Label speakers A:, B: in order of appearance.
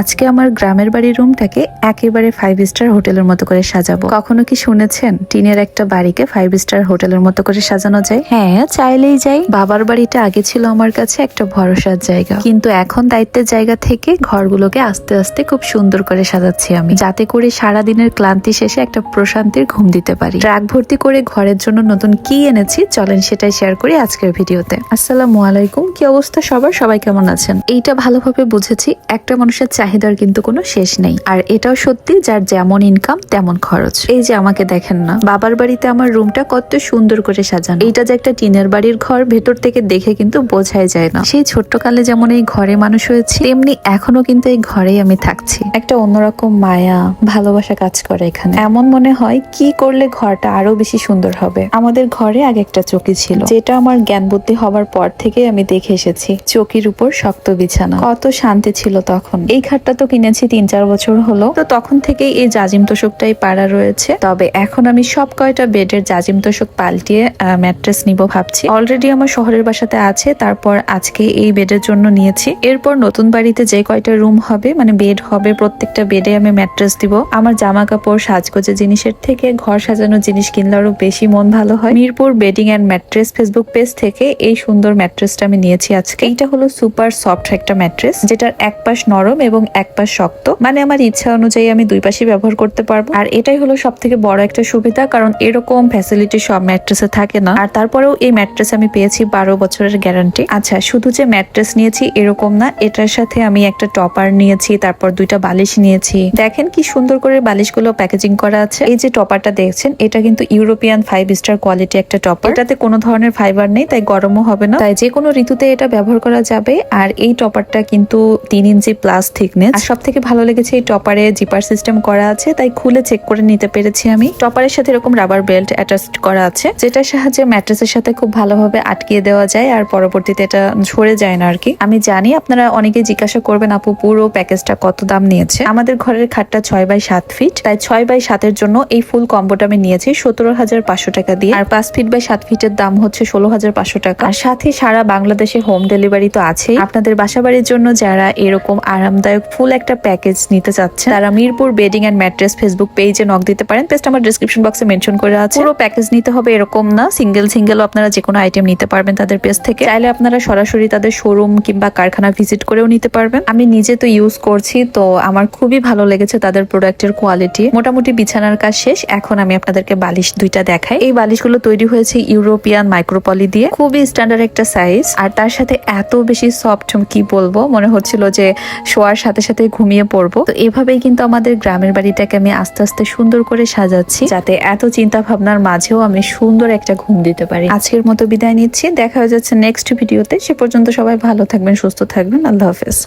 A: আজকে আমার গ্রামের বাড়ির রুমটাকে একেবারে ফাইভ স্টার হোটেলের মতো করে সাজাবো। কখনো কি শুনেছেন টিনের একটা বাড়িকে ফাইভ স্টার হোটেলের মতো করে সাজানো যায়? হ্যাঁ চাইলেই যাই। বাবার বাড়িটা আগে ছিল আমার কাছে একটা ভরসার জায়গা। কিন্তু এখন দায়িত্বের জায়গা থেকে ঘরগুলোকে আস্তে আস্তে খুব সুন্দর করে সাজাচ্ছি আমি। যাতে করে সারা দিনের ক্লান্তি শেষে একটা প্রশান্তির ঘুম দিতে পারি। ট্রাক ভর্তি করে ঘরের জন্য নতুন কি এনেছি চলেন সেটাই শেয়ার করি আজকের ভিডিওতে। আসসালামু আলাইকুম কি অবস্থা সবার? সবাই কেমন আছেন? এইটা ভালোভাবে বুঝেছি একটা মানুষের চাহিদার কিন্তু কোনো শেষ নেই। আর এটাও সত্যি, যার যেমন ইনকাম তেমন খরচ। এই যে আমাকে দেখেন না, বাবার বাড়িতে আমার রুমটা কত সুন্দর করে সাজানো। এইটা যে একটা টিনের বাড়ির ঘর, ভেতর থেকে দেখে কিন্তু বোঝাই যায় না। সেই ছোট্ট কালে যেমন এই ঘরে মানুষ হয়েছে, তেমনি এখনও কিন্তু এই ঘরেই আমি থাকছি। একটা অন্যরকম মায়া, ভালোবাসা কাজ করে এখানে। এমন মনে হয়, কি করলে ঘরটা আরও বেশি সুন্দর হবে? আমাদের ঘরে আগে একটা চকি ছিল। যেটা আমার জ্ঞান বুদ্ধি হওয়ার পর থেকে আমি দেখে এসেছি। চকির উপর শক্ত বিছানা। কত শান্তি ছিল তখন। এই খাটটা তো কিনেছি তিন চার বছর হলো। তো তখন থেকেই এই জাজিম তোষকটাই পাড়া রয়েছে। তবে এখন আমি সব কয়টা বেডের জাজিম তোষক পাল্টিয়ে ম্যাট্রেস নিব ভাবছি। অলরেডি আমার শহরের বাসাতে আছে, তারপর আজকে এই বেডের জন্য নিয়েছি। এরপর নতুন বাড়িতে যে কয়টা রুম হবে মানে বেড হবে, প্রত্যেকটা বেডে আমি ম্যাট্রেস দিব। আমার জামা কাপড় সাজগোজের জিনিসের থেকে, ঘর সাজানোর জিনিস কিনলে আরও বেশি মন ভালো হয়। Mirpur bedding and mattress Facebook page থেকে এই সুন্দর ম্যাট্রেসটা আমি নিয়েছি আজকে। এইটা হলো সুপার সফট একটা ম্যাট্রেস, যেটার এক পাশ নরম এবং এক পাশ শক্ত। মানে আমার ইচ্ছা অনুযায়ী আমি দুই পাশে ব্যবহার করতে পারব। আর এটাই হলো সব থেকে বড় একটা সুবিধা, কারণ এরকম ফ্যাসিলিটি সব ম্যাট্রেসে থাকে না। আর তারপরেও এই ম্যাট্রেস আমি পেয়েছি বারো বছরের গ্যারান্টি আচ্ছা শুধু যে ম্যাট্রেস নিয়েছি এরকম না, এটার সাথে আমি একটা টপার নিয়েছি, তারপর দুইটা বালিশ নিয়েছি। দেখেন কি সুন্দর করে বালিশগুলো প্যাকেজিং করা আছে। এই যে টপারটা দেখছেন, এটা কিন্তু ইউরোপিয়ান ফাইভ স্টার কোয়ালিটি একটা টপার এটাতে কোনো ধরনের ফাইবার নেই, তাই গরমও হবে না। তাই যে কোনো ঋতুতে এটা ব্যবহার করা যাবে। আর এই টপারটা কিন্তু তিন ইঞ্চি প্লাস থিকনেস আর সব থেকে ভালো লেগেছে এই টপারে জিপার সিস্টেম করা আছে, তাই খুলে চেক করে নিতে পেরেছি আমি। টপারের সাথে এরকম রাবার বেল্ট অ্যাটাচ করা আছে, যেটার সাহায্যে ম্যাট্রেসের সাথে খুব ভালোভাবে আটকিয়ে দেওয়া যায় আর পরবর্তীতে এটা সরে যায় না আর কি আমি জানি আপনারা অনেকে জিজ্ঞাসা করবেন, আপু, পুরো প্যাকেজটা কত দাম নিয়েছে? আমাদের ঘরের খাটটা ছয় বাই সাত ফিট তাই ছয় বাই সাতের জন্য এই ফুল কম্বোটা আমি নিয়েছি সতেরো হাজার পাঁচশো টাকা দিয়ে। আর পাঁচ ফিট বাই সাত ফিটের দাম হচ্ছে ষোলো হাজার পাঁচশো টাকা। আর সাথে সারা বাংলাদেশে হোম ডেলিভারি তো আছেই। আপনাদের বাসাবাড়ির জন্য যারা এরকম আরামদায়ক ফুল একটা প্যাকেজ নিতে চাচ্ছেন। তারা Mirpur bedding and mattress Facebook পেজে নক দিতে পারেন। পেজটা আমার ডিসক্রিপশন বক্সে মেনশন করে আছে। পুরো প্যাকেজ নিতে হবে এরকম না। সিঙ্গেল সিঙ্গেল আপনারা যে কোনো আইটেম নিতে পারবেন তাদের পেজ থেকে। চাইলে আপনারা সরাসরি তাদের শোরুম কিংবা কারখানা ভিজিট করেও নিতে পারবেন। আমি নিজে তো ইউজ করছি, তো আমার খুবই ভালো লেগেছে তাদের প্রোডাক্টের কোয়ালিটি মোটামুটি বিছানার কাজ শেষ। এখন আমি আপনাদেরকে বালিশ দুইটা দেখাই। এই বালিশগুলো তৈরি হয়েছে ইউরোপিয়ান মাইক্রোপলি দিয়ে। খুবই স্ট্যান্ডার্ড একটা সাইজ আর তার সাথে এত বেশি সফট কি বলব? মনে হচ্ছিল যে শোয়ার সাথে সাথে ঘুমিয়ে পড়ব। তো এভাবেই কিন্তু আমাদের গ্রামের বাড়িটাকে আমি আস্তে আস্তে সুন্দর করে সাজাচ্ছি, যাতে এত চিন্তা ভাবনার মাঝেও আমি সুন্দর একটা ঘুম দিতে পারি। আজকের মতো বিদায় নিচ্ছি, দেখা হয়ে যাচ্ছে নেক্সট ভিডিওতে সে পর্যন্ত সবাই ভালো থাকবেন, সুস্থ থাকবেন। আল্লাহ হাফেজ।